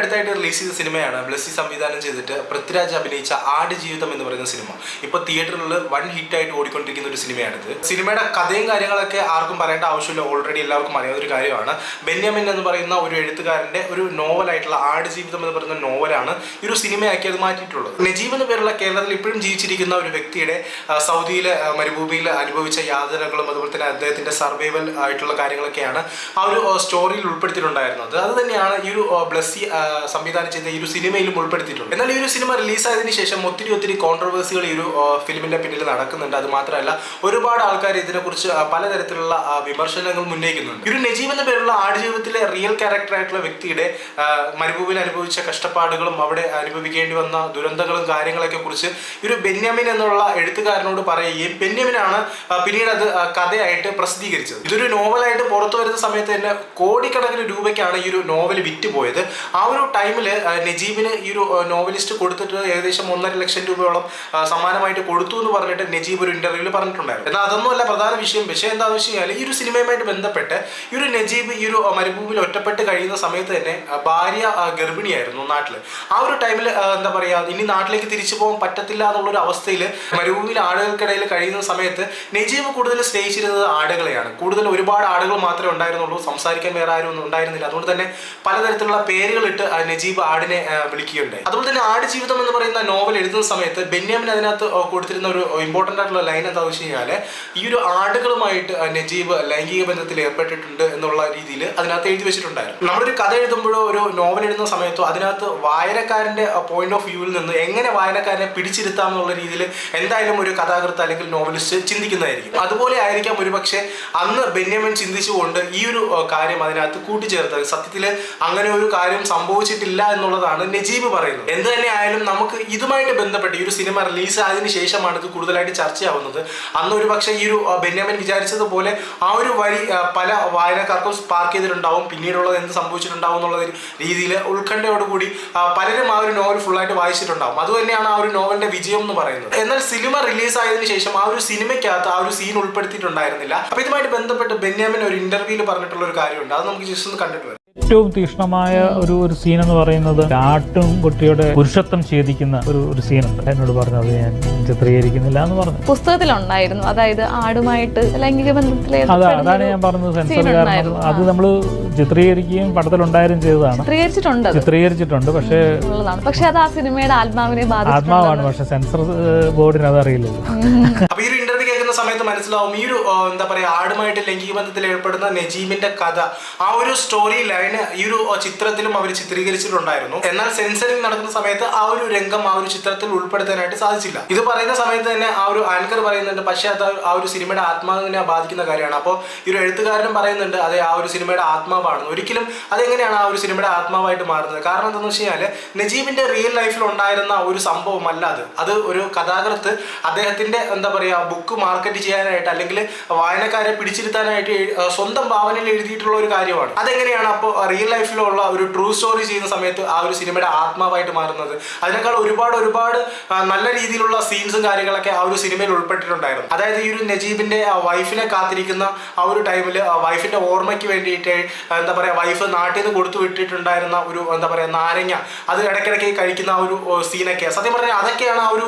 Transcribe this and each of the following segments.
അടുത്തായിട്ട് റിലീസ് ചെയ്ത സിനിമയാണ് ബ്ലസ്സി സംവിധാനം ചെയ്തിട്ട് പൃഥ്വിരാജ് അഭിനയിച്ച ആട് ജീവിതം എന്ന് പറയുന്ന സിനിമ ഇപ്പൊ തിയേറ്ററിൽ വൺ ഹിറ്റ് ആയിട്ട് ഓടിക്കൊണ്ടിരിക്കുന്ന ഒരു സിനിമയാണിത് സിനിമയുടെ കഥയും കാര്യങ്ങളൊക്കെ ആർക്കും പറയേണ്ട ആവശ്യമില്ല. ഓൾറെഡി എല്ലാവർക്കും അറിയാവുന്ന ഒരു കാര്യമാണ്. ബെന്യാമിൻ എന്ന് പറയുന്ന ഒരു എഴുത്തുകാരന്റെ ഒരു നോവലായിട്ടുള്ള ആട് ജീവിതം എന്ന് പറയുന്ന നോവലാണ് ഈ ഒരു സിനിമയാക്കി അത് മാറ്റിയിട്ടുള്ളത്. നജീബ് എന്ന പേരുള്ള കേരളത്തിൽ ഇപ്പോഴും ജീവിച്ചിരിക്കുന്ന ഒരു വ്യക്തിയുടെ സൗദിയിലെ മരുഭൂമിയിൽ അനുഭവിച്ച യാതനകളും അതുപോലെ തന്നെ അദ്ദേഹത്തിന്റെ സർവൈവൽ ആയിട്ടുള്ള കാര്യങ്ങളൊക്കെയാണ് ആ ഒരു സ്റ്റോറിയിൽ ഉൾപ്പെടുത്തിയിട്ടുണ്ടായിരുന്നത്. അത് തന്നെയാണ് ഈ ഒരു ബ്ലസ്സി സംവിധാനം ചെയ്ത ഈ ഒരു സിനിമയിലും ഉൾപ്പെടുത്തിയിട്ടുണ്ട്. എന്നാൽ ഈ ഒരു സിനിമ റിലീസായതിനു ശേഷം ഒത്തിരി ഒത്തിരി കോൺട്രവേഴ്സികൾ ഈ ഒരു ഫിലിമിന്റെ പിന്നിൽ നടക്കുന്നുണ്ട്. അത് മാത്രമല്ല ഒരുപാട് ആൾക്കാർ ഇതിനെക്കുറിച്ച് പലതരത്തിലുള്ള വിമർശനങ്ങൾ ഉന്നയിക്കുന്നുണ്ട്. ഒരു നജീബ് എന്ന പേരുള്ള ആടുജീവിതത്തിലെ റിയൽ ക്യാരക്ടർ ആയിട്ടുള്ള വ്യക്തിയുടെ മരുഭൂമിയിൽ അനുഭവിച്ച കഷ്ടപ്പാടുകളും അവിടെ അനുഭവിക്കേണ്ടി വന്ന ദുരന്തങ്ങളും കാര്യങ്ങളൊക്കെ കുറിച്ച് ഒരു ബെന്യാമിൻ എന്നുള്ള എഴുത്തുകാരനോട് പറയുകയും ബെന്യാമിനാണ് പിന്നീട് അത് കഥയായിട്ട് പ്രസിദ്ധീകരിച്ചത്. ഇതൊരു നോവലായിട്ട് പുറത്തു വരുന്ന സമയത്ത് തന്നെ കോടിക്കണക്കിന് രൂപയ്ക്കാണ് ഈ ഒരു നോവൽ വിറ്റുപോയത്. ആ ടൈമിൽ നജീബിന് ഈ ഒരു നോവലിസ്റ്റ് കൊടുത്തിട്ട് ഏകദേശം ഒന്നര ലക്ഷം രൂപയോളം സമ്മാനമായിട്ട് കൊടുത്തു എന്ന് പറഞ്ഞിട്ട് നജീബ് ഒരു ഇന്റർവ്യൂവിൽ പറഞ്ഞിട്ടുണ്ടായിരുന്നു. എന്നാൽ അതൊന്നും അല്ല പ്രധാന വിഷയം. വിഷയം എന്താണെന്ന് വെച്ച് കഴിഞ്ഞാൽ ഈ ഒരു സിനിമയുമായിട്ട് ബന്ധപ്പെട്ട് ഈ ഒരു നജീബ് ഈ ഒരു മരുഭൂമിയിൽ ഒറ്റപ്പെട്ട് കഴിയുന്ന സമയത്ത് തന്നെ ഭാര്യ ഗർഭിണിയായിരുന്നു നാട്ടിൽ ആ ഒരു ടൈമിൽ എന്താ പറയുക ഇനി നാട്ടിലേക്ക് തിരിച്ചു പോകാൻ പറ്റത്തില്ല എന്നുള്ള ഒരു അവസ്ഥയിൽ മരുഭൂമിയിൽ ആടുകൾക്കിടയിൽ കഴിയുന്ന സമയത്ത് നജീബ് കൂടുതൽ സ്നേഹിച്ചിരുന്നത് ആടുകളെയാണ്. കൂടുതൽ ഒരുപാട് ആടുകൾ മാത്രമേ ഉണ്ടായിരുന്നുള്ളൂ. സംസാരിക്കാൻ വേറെ ആരും ഒന്നും ഉണ്ടായിരുന്നില്ല. അതുകൊണ്ട് തന്നെ പലതരത്തിലുള്ള പേരുകളിട്ട് നജീബ് ആടിനെ വിളിക്കുകയുണ്ടായി. അതുപോലെ തന്നെ ആട് ജീവിതം എന്ന് പറയുന്ന നോവൽ എഴുതുന്ന സമയത്ത് ബെന്യാമിൻ അതിനകത്ത് കൊടുത്തിരുന്ന ഒരു ഇമ്പോർട്ടന്റ് ആയിട്ടുള്ള ലൈൻ എന്താണെന്ന് വെച്ച് കഴിഞ്ഞാൽ ഈ ഒരു ആടുകളുമായിട്ട് നജീബ് ലൈംഗിക ബന്ധത്തിൽ ഏർപ്പെട്ടിട്ടുണ്ട് എന്നുള്ള രീതിയിൽ അതിനകത്ത് എഴുതി വെച്ചിട്ടുണ്ടായിരുന്നു. നമ്മളൊരു കഥ എഴുതുമ്പോഴോ ഒരു നോവൽ എഴുതുന്ന സമയത്തോ അതിനകത്ത് വായനക്കാരന്റെ പോയിന്റ് ഓഫ് വ്യൂവിൽ നിന്ന് എങ്ങനെ വായനക്കാരനെ പിടിച്ചിരുത്താം എന്നുള്ള രീതിയിൽ എന്തായാലും ഒരു കഥാകൃത്ത് അല്ലെങ്കിൽ നോവലിസ്റ്റ് ചിന്തിക്കുന്നതായിരിക്കും. അതുപോലെ ആയിരിക്കാം ഒരുപക്ഷെ അന്ന് ബെന്യാമിൻ ചിന്തിച്ചുകൊണ്ട് ഈ ഒരു കാര്യം അതിനകത്ത് കൂട്ടിച്ചേർത്തത്. സത്യത്തിൽ അങ്ങനെ ഒരു കാര്യം സംഭവിച്ചിട്ടില്ല എന്നുള്ളതാണ് നജീബ് പറയുന്നത്. എന്ത് തന്നെ ആയാലും നമുക്ക് ഇതുമായിട്ട് ബന്ധപ്പെട്ട് ഈ ഒരു സിനിമ റിലീസ് ആയതിനു ശേഷമാണ് ഇത് കൂടുതലായിട്ട് ചർച്ചയാവുന്നത്. അന്ന് ഒരു പക്ഷേ ഈ ഒരു ബെന്യാമിൻ വിചാരിച്ചതുപോലെ ആ ഒരു വഴി പല വായനക്കാർക്കും സ്പാർക്ക് ചെയ്തിട്ടുണ്ടാവും. പിന്നീടുള്ളത് എന്ത് സംഭവിച്ചിട്ടുണ്ടാവും എന്നുള്ള രീതിയിൽ ഉത്കണ്ഠയോടുകൂടി പലരും ആ ഒരു നോവൽ ഫുള്ളായിട്ട് വായിച്ചിട്ടുണ്ടാവും. അതുതന്നെയാണ് ആ ഒരു നോവലിന്റെ വിജയം എന്ന് പറയുന്നത്. എന്നാൽ സിനിമ റിലീസ് ആയതിനു ശേഷം ആ ഒരു സിനിമയ്ക്കകത്ത് ആ ഒരു സീൻ ഉൾപ്പെടുത്തിയിട്ടുണ്ടായിരുന്നില്ല. അപ്പൊ ഇതുമായിട്ട് ബന്ധപ്പെട്ട് ബെന്യാമിൻ ഒരു ഇന്റർവ്യൂവിൽ പറഞ്ഞിട്ടുള്ള ഒരു കാര്യമുണ്ട്. അത് നമുക്ക് ജസ്റ്റ് ഒന്ന് കണ്ടിട്ട് ഏറ്റവും തീക്ഷ്ണമായ ഒരു ഒരു സീൻ എന്ന് പറയുന്നത് ആട്ടും കുട്ടിയുടെ പുരുഷത്വം ഛേദിക്കുന്ന ഒരു ഒരു സീനുണ്ട് എന്നോട് പറഞ്ഞു അത് ഞാൻ ചിത്രീകരിക്കുന്നില്ല എന്ന് പറഞ്ഞു. പുസ്തകത്തിലുണ്ടായിരുന്നു. അതായത് ആടുമായിട്ട് ലൈംഗിക ബന്ധത്തിലെ അതാ അതാണ് ഞാൻ പറഞ്ഞത് സെൻസർ കാരണം. അത് നമ്മൾ ചിത്രീകരിക്കുകയും പടത്തിലുണ്ടായാലും ചെയ്തതാണ്. ചിത്രീകരിച്ചിട്ടുണ്ട് ചിത്രീകരിച്ചിട്ടുണ്ട് പക്ഷേ ഉള്ളതാണ്. പക്ഷെ അത് ആ സിനിമയുടെ ആത്മാവിനെ ആത്മാവാണ് പക്ഷെ സെൻസർ ബോർഡിന് അത് അപ്പൊ കേൾക്കുന്ന സമയത്ത് മനസ്സിലാവും ഈ ഒരു എന്താ പറയുക ആടുമായിട്ട് ലൈംഗിക ബന്ധത്തിൽ ഏർപ്പെടുന്ന നജീബിന്റെ കഥ. ആ ഒരു സ്റ്റോറി ലൈന് ഈ ഒരു ചിത്രത്തിലും അവർ ചിത്രീകരിച്ചിട്ടുണ്ടായിരുന്നു. എന്നാൽ സെൻസറിങ് നടക്കുന്ന സമയത്ത് ആ ഒരു രംഗം ആ ഒരു ചിത്രത്തിൽ ഉൾപ്പെടുത്താനായിട്ട് സാധിച്ചില്ല. ഇത് പറയുന്ന സമയത്ത് തന്നെ ആ ഒരു ആങ്കർ പറയുന്നുണ്ട് പക്ഷേ അത് ആ ഒരു സിനിമയുടെ ആത്മാവിനെ ബാധിക്കുന്ന കാര്യമാണ്. അപ്പോൾ ഈ ഒരു എഴുത്തുകാരനും പറയുന്നുണ്ട് അതെ ആ ഒരു സിനിമയുടെ ആത്മാവാണ് ഒരിക്കലും അതെങ്ങനെയാണ് ആ ഒരു സിനിമയുടെ ആത്മാവായിട്ട് മാറുന്നത്? കാരണം എന്താണെന്ന് വെച്ച് കഴിഞ്ഞാൽ നജീബിന്റെ റിയൽ ലൈഫിൽ ഉണ്ടായിരുന്ന ഒരു സംഭവമല്ല അത്. അത് ഒരു കഥാകൃത്ത് അദ്ദേഹത്തിന്റെ എന്താ പറയുക ബുക്ക് മാർക്കറ്റ് ചെയ്യാനായിട്ട് അല്ലെങ്കിൽ വായനക്കാരെ പിടിച്ചിരുത്താനായിട്ട് സ്വന്തം ഭാവനയിൽ എഴുതിയിട്ടുള്ള ഒരു കാര്യമാണ്. അതെങ്ങനെയാണ് അപ്പോൾ റിയൽ ലൈഫിലുള്ള ഒരു ട്രൂ സ്റ്റോറി ചെയ്യുന്ന സമയത്ത് ആ ഒരു സിനിമയുടെ ആത്മാവായിട്ട് മാറുന്നത്? അതിനേക്കാൾ ഒരുപാട് ഒരുപാട് നല്ല രീതിയിലുള്ള സീൻസും കാര്യങ്ങളൊക്കെ ആ ഒരു സിനിമയിൽ ഉൾപ്പെട്ടിട്ടുണ്ടായിരുന്നു. അതായത് ഈ ഒരു നജീബിന്റെ വൈഫിനെ കാത്തിരിക്കുന്ന ആ ഒരു ടൈമിൽ വൈഫിന്റെ ഓർമ്മയ്ക്ക് വേണ്ടിയിട്ട് എന്താ പറയുക വൈഫ് നാട്ടിൽ നിന്ന് കൊടുത്തു വിട്ടിട്ടുണ്ടായിരുന്ന ഒരു എന്താ പറയുക നാരങ്ങ. അത് ഇടയ്ക്കിടയ്ക്ക് കഴിക്കുന്ന ആ ഒരു സീനൊക്കെ സത്യം പറഞ്ഞാൽ അതൊക്കെയാണ് ആ ഒരു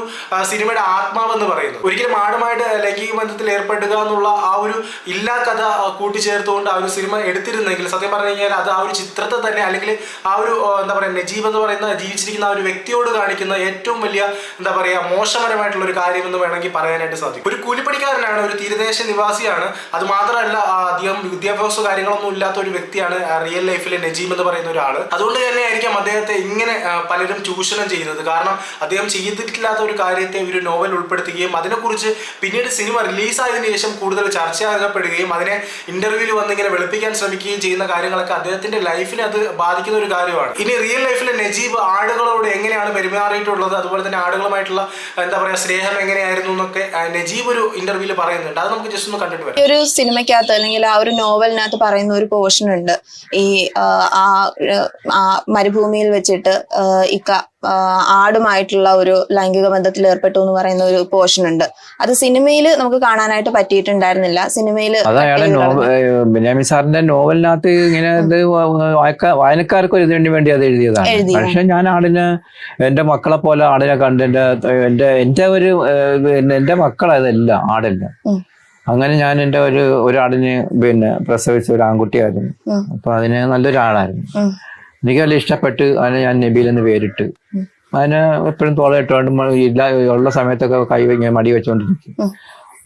സിനിമയുടെ ആത്മാവെന്ന് പറയുന്നത്. ഒരിക്കലും ആടുമായിട്ട് ലൈംഗിക ബന്ധത്തിൽ ഏർപ്പെടുക എന്നുള്ള ആ ഒരു ഇല്ലാ കഥ കൂട്ടിച്ചേർത്തുകൊണ്ട് ആ ഒരു സിനിമ എടുത്തിരുന്നെങ്കിൽ സത്യം പറഞ്ഞു കഴിഞ്ഞാൽ അത് ആ ഒരു ചിത്രത്തെ തന്നെ അല്ലെങ്കിൽ ആ ഒരു എന്താ പറയുക നജീബ് എന്ന് പറയുന്ന ജീവിച്ചിരിക്കുന്ന ആ ഒരു വ്യക്തിയോട് കാണിക്കുന്ന ഏറ്റവും വലിയ എന്താ പറയുക മോശപരമായിട്ടുള്ള ഒരു കാര്യം എന്ന് വേണമെങ്കിൽ പറയാനായിട്ട് സാധിക്കും. ഒരു കൂലിപ്പണിക്കാരനാണ് ഒരു തീരദേശ നിവാസിയാണ്. അത് മാത്രമല്ല അധികം വിദ്യാഭ്യാസ കാര്യങ്ങളൊന്നും ഇല്ലാത്ത ഒരു വ്യക്തിയാണ് റിയൽ ലൈഫിലെ നജീബ് എന്ന് പറയുന്ന ഒരാൾ അതുകൊണ്ട് തന്നെ ആയിരിക്കും അദ്ദേഹത്തെ ഇങ്ങനെ പലരും ചൂഷണം ചെയ്യുന്നത്. കാരണം അദ്ദേഹം ചെയ്തിട്ടില്ലാത്ത ഒരു കാര്യത്തെ ഒരു നോവൽ ഉൾപ്പെടുത്തുകയും അതിനെക്കുറിച്ച് പിന്നീട് സിനിമ റിലീസായതിനു ശേഷം കൂടുതൽ ചർച്ചയാകപ്പെടുകയും അതിനെ ഇന്റർവ്യൂവിൽ വന്ന് ഇങ്ങനെ വെളുപ്പിക്കാൻ ശ്രമിക്കുകയും ചെയ്യുന്ന കാര്യങ്ങളൊക്കെ അദ്ദേഹത്തിന്റെ ലൈഫിനെ അത് ബാധിക്കുന്ന ഒരു കാര്യമാണ്. ഇനി റിയൽ ലൈഫിലെ നജീബ് ആടുകളോട് എങ്ങനെയാണ് പെരുമാറിയിട്ടുള്ളത്? അതുപോലെ തന്നെ ആടുകളുമായിട്ടുള്ള എന്താ പറയാ സ്നേഹം എങ്ങനെയായിരുന്നു എന്നൊക്കെ നജീബ് ഒരു ഇന്റർവ്യൂവിൽ പറയുന്നുണ്ട്. അത് നമുക്ക് ജസ്റ്റ് ഒന്ന് കണ്ടിട്ട് വരാം. ഒരു സിനിമയ്ക്കകത്ത് അല്ലെങ്കിൽ ആ ഒരു നോവലിനകത്ത് പറയുന്ന ഒരു പോർഷൻ ഉണ്ട്. ഈ ആ, മരുഭൂമിയിൽ വെച്ചിട്ട് ഇക്ക ആടുമായിട്ടുള്ള ഒരു ലൈംഗിക ബന്ധത്തിൽ ഏർപ്പെട്ടു എന്ന് പറയുന്ന ഒരു പോർഷൻ ഉണ്ട്. അത് സിനിമയിൽ നമുക്ക് കാണാനായിട്ട് പറ്റിയിട്ടുണ്ടായിരുന്നില്ല. സിനിമയിൽ ബെന്യാമിൻ സാറിന്റെ നോവലിനകത്ത് ഇങ്ങനെ വായനക്കാർക്ക് ഒരു ഇതിനു വേണ്ടി അത് എഴുതിയതാണ്. പക്ഷെ ഞാൻ ആടിന് എന്റെ മക്കളെ പോലെ ആടിനെ കണ്ട് എന്റെ എന്റെ എന്റെ ഒരു എന്റെ മക്കളതല്ല ആടല്ല. അങ്ങനെ ഞാൻ എന്റെ ഒരു ഒരാടിന് പിന്നെ പ്രസവിച്ച ഒരു ആൺകുട്ടിയായിരുന്നു. അപ്പൊ അതിന് നല്ലൊരു ആളായിരുന്നു ഉം. എനിക്ക് നല്ല ഇഷ്ടപ്പെട്ട് അതിനെ ഞാൻ നബീൽ എന്ന് പേരിട്ട് അതിനെ എപ്പോഴും തോളയിട്ടുകൊണ്ട് മ- ഇല്ല ഉള്ള സമയത്തൊക്കെ കൈ വെങ്ങി മടി വെച്ചോണ്ടിരിക്കും.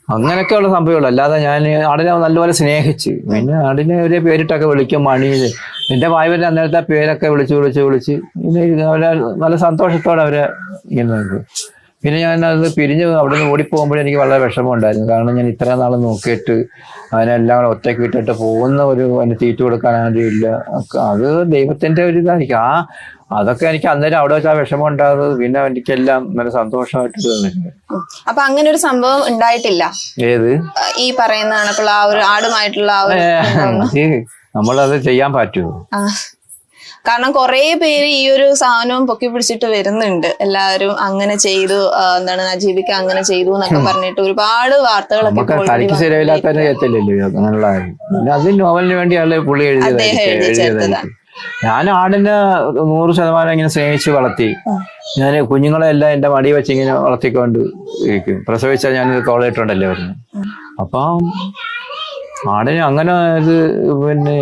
അങ്ങനെയൊക്കെ അങ്ങനെയൊക്കെയുള്ള സംഭവമുള്ളൂ അല്ലാതെ ഞാൻ ആടിനെ നല്ലപോലെ സ്നേഹിച്ച്. പിന്നെ ആടിനെ ഒരു പേരിട്ടൊക്കെ വിളിക്കും മണി. എന്റെ വായുവിന്റെ അന്നേരത്തെ പേരൊക്കെ വിളിച്ച് വിളിച്ച് വിളിച്ച് പിന്നെ അവരെ നല്ല സന്തോഷത്തോടെ അവരെ ഇങ്ങനെ നോക്കും. പിന്നെ ഞാൻ അത് പിരിഞ്ഞ് അവിടെ നിന്ന് ഓടിപ്പോകുമ്പോഴേ എനിക്ക് വളരെ വിഷമം ഉണ്ടായിരുന്നു കാരണം ഞാൻ ഇത്ര നാൾ നോക്കിയിട്ട് അതിനെല്ലാം കൂടെ ഒറ്റയ്ക്ക് വിട്ടിട്ട് പോകുന്ന ഒരു അതിന് തീറ്റ കൊടുക്കാൻ ആരും ഇല്ല അത് ദൈവത്തിന്റെ ഒരു ഇതായിരിക്കും. ആ അതൊക്കെ എനിക്ക് അന്നേരം അവിടെ വെച്ച് ആ വിഷമം ഉണ്ടാകുന്നത് പിന്നെ എനിക്കെല്ലാം നല്ല സന്തോഷമായിട്ട് അപ്പൊ അങ്ങനെ ഒരു സംഭവം ഉണ്ടായിട്ടില്ല? ഏത്? ഈ പറയുന്ന കണക്കുള്ള ആ ഒരു ആടുമായിട്ടുള്ള നമ്മളത് ചെയ്യാൻ പറ്റുമോ. കാരണം കുറെ പേര് ഈ ഒരു സാധനവും പൊക്കി പിടിച്ചിട്ട് വരുന്നുണ്ട്. എല്ലാവരും അങ്ങനെ ചെയ്തു എന്താണ് നജീബിക്ക് അങ്ങനെ ചെയ്തു എന്നൊക്കെ പറഞ്ഞിട്ട് ഒരുപാട് വാർത്തകളൊക്കെ അത് നോവലിന് വേണ്ടിയല്ലേ പുള്ളി ഞാൻ ആടിനെ നൂറ് ശതമാനം ഇങ്ങനെ സ്നേഹിച്ച് വളർത്തി. ഞാൻ കുഞ്ഞുങ്ങളെല്ലാം എന്റെ മടി വെച്ച് ഇങ്ങനെ വളർത്തിക്കൊണ്ട് ഇരിക്കും. പ്രസവിച്ചാൽ ഞാൻ കോളേറ്റുണ്ടല്ലേ വരുന്നത്. അപ്പം ആടിന് അങ്ങനെ ഇത് പിന്നെ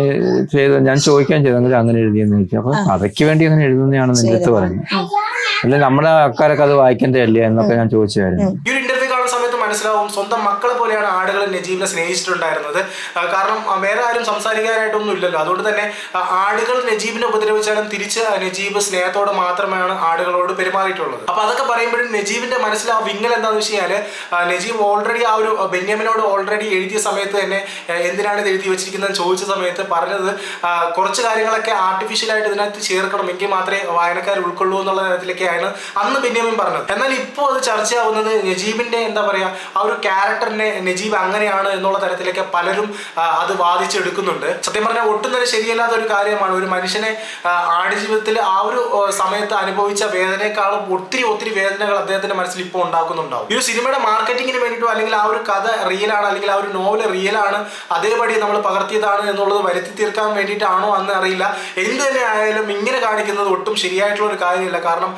ചെയ്ത ഞാൻ ചോദിക്കാൻ ചെയ്തു അങ്ങനെ അങ്ങനെ എഴുതിയെന്ന് ചോദിച്ചു. അപ്പൊ കഥയ്ക്ക് വേണ്ടി അങ്ങനെ എഴുതുന്നതാണെന്ന് എന്റെ അടുത്ത് പറഞ്ഞു. അല്ലെ നമ്മുടെ ആൾക്കാരൊക്കെ അത് വായിക്കേണ്ടതല്ലേ എന്നൊക്കെ ഞാൻ ചോദിച്ചായിരുന്നു ഈ ഒരു ഇന്റർവ്യൂ കാണുന്ന സമയത്ത് മനസ്സിലാവും. സ്വന്തം മക്കളെ പോലെയാണ് ആടുകൾ നജീബിനെ സ്നേഹിച്ചിട്ടുണ്ടായിരുന്നത്. കാരണം വേറെ ആരും സംസാരിക്കാനായിട്ടൊന്നും ഇല്ലല്ലോ. അതുകൊണ്ട് തന്നെ ആടുകൾ നജീബിനെ ഉപദ്രവിച്ചാലും തിരിച്ച് നജീബ് സ്നേഹത്തോടെ മാത്രമാണ് ആടുകളോട് പെരുമാറിയിട്ടുള്ളത്. അപ്പോൾ അതൊക്കെ പറയുമ്പോഴും നജീബിന്റെ മനസ്സിൽ ആ വിങ്ങൽ എന്താണെന്ന് വെച്ച് കഴിഞ്ഞാൽ നജീബ് ഓൾറെഡി ആ ഒരു ബെന്യാമിനോട് ഓൾറെഡി എഴുതിയ സമയത്ത് തന്നെ എന്തിനാണ് ഇത് എഴുതി വെച്ചിരിക്കുന്നത് ചോദിച്ച സമയത്ത് പറഞ്ഞത് കുറച്ച് കാര്യങ്ങളൊക്കെ ആർട്ടിഫിഷ്യലായിട്ട് ഇതിനകത്ത് ചേർക്കണം. എങ്കിൽ മാത്രമേ വായനക്കാർ ഉൾക്കൊള്ളൂ എന്നുള്ള തരത്തിലൊക്കെയാണ് അന്ന് ബെന്യാമിൻ പറഞ്ഞത്. എന്നാൽ ഇപ്പോൾ അത് ചർച്ചയാവുന്നത് നജീബിന്റെ എന്താ പറയാ ആ ഒരു ക്യാരക്ടറിനെ നജീബ് അങ്ങനെയാണ് എന്നുള്ള തരത്തിലൊക്കെ പലരും അത് വാദിച്ചെടുക്കുന്നുണ്ട്. സത്യം പറഞ്ഞാൽ ഒട്ടും തന്നെ ശരിയല്ലാത്ത ഒരു കാര്യമാണ്. ഒരു മനുഷ്യനെ ആടുജീവിതത്തിൽ ആ ഒരു സമയത്ത് അനുഭവിച്ച വേദനയെക്കാളും ഒത്തിരി ഒത്തിരി വേദനകൾ അദ്ദേഹത്തിന്റെ മനസ്സിൽ ഇപ്പോൾ ഉണ്ടാക്കുന്നുണ്ടാവും ഈ ഒരു സിനിമയുടെ മാർക്കറ്റിങ്ങിന് വേണ്ടിയിട്ടോ അല്ലെങ്കിൽ ആ ഒരു കഥ റിയലാണ് അല്ലെങ്കിൽ ആ ഒരു നോവൽ റിയലാണ് അതേപടി നമ്മൾ പകർത്തിയതാണ് എന്നുള്ളത് വരുത്തി തീർക്കാൻ വേണ്ടിയിട്ടാണോ അന്ന് അറിയില്ല. എന്ത് തന്നെ ആയാലും ഇങ്ങനെ കാണിക്കുന്നത് ഒട്ടും ശരിയായിട്ടുള്ള ഒരു കാര്യമില്ല. കാരണം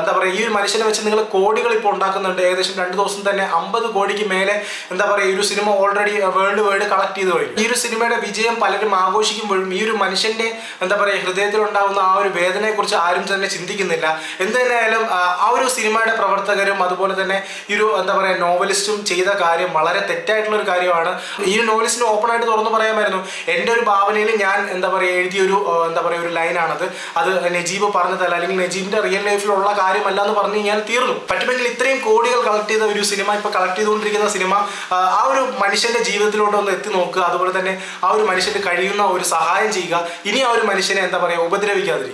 എന്താ പറയുക ഈ ഒരു മനുഷ്യനെ വെച്ച് നിങ്ങൾ കോടികൾ ഇപ്പോൾ ഉണ്ടാക്കുന്നുണ്ട്. ഏകദേശം രണ്ട് ദിവസം തന്നെ അമ്പത് കോടിക്ക് മേലെ എന്താ പറയുക ഈ ഒരു cinema already world wide collect ചെയ്ത് കഴിഞ്ഞു. ഈ ഒരു സിനിമയുടെ വിജയം പലരും ആഘോഷിക്കുമ്പോഴും ഈ ഒരു മനുഷ്യന്റെ എന്താ പറയുക ഹൃദയത്തിൽ ഉണ്ടാകുന്ന ആ ഒരു വേദനയെക്കുറിച്ച് ആരും തന്നെ ചിന്തിക്കുന്നില്ല. എന്ത് തന്നെയായാലും ആ, ഒരു സിനിമയുടെ പ്രവർത്തകരും അതുപോലെ തന്നെ ഈ ഒരു എന്താ പറയുക നോവലിസ്റ്റും ചെയ്ത കാര്യം വളരെ തെറ്റായിട്ടുള്ള ഒരു കാര്യമാണ്. ഈ ഒരു നോവലിസ്റ്റിന് ഓപ്പൺ ആയിട്ട് തുറന്നു പറയാമായിരുന്നു എന്റെ ഒരു ഭാവനയിൽ ഞാൻ എന്താ പറയുക എഴുതിയൊരു എന്താ പറയുക ഒരു ലൈനാണത് അത് നജീബ് പറഞ്ഞതല്ല അല്ലെങ്കിൽ നജീബിന്റെ റിയൽ ലൈഫിലുള്ള കാര്യമല്ല എന്ന് പറഞ്ഞു കഴിഞ്ഞാൽ തീർന്നു. പറ്റുമെങ്കിൽ ഇത്രയും കോടികൾ കളക്ട് ചെയ്ത ഒരു സിനിമ ഇപ്പൊ കളക്ട് ചെയ്തുകൊണ്ടിരിക്കുന്ന സിനിമ ആ ഒരു മനുഷ്യന്റെ ജീവിതത്തിലോട്ട് ഒന്ന് എത്തി നോക്കുക. അതുപോലെ തന്നെ ആ ഒരു മനുഷ്യന് കഴിയുന്ന ഒരു സഹായം ചെയ്യുക. ഇനി ആ ഒരു മനുഷ്യനെ എന്താ പറയുക ഉപദ്രവിക്കാതിരിക്കുക.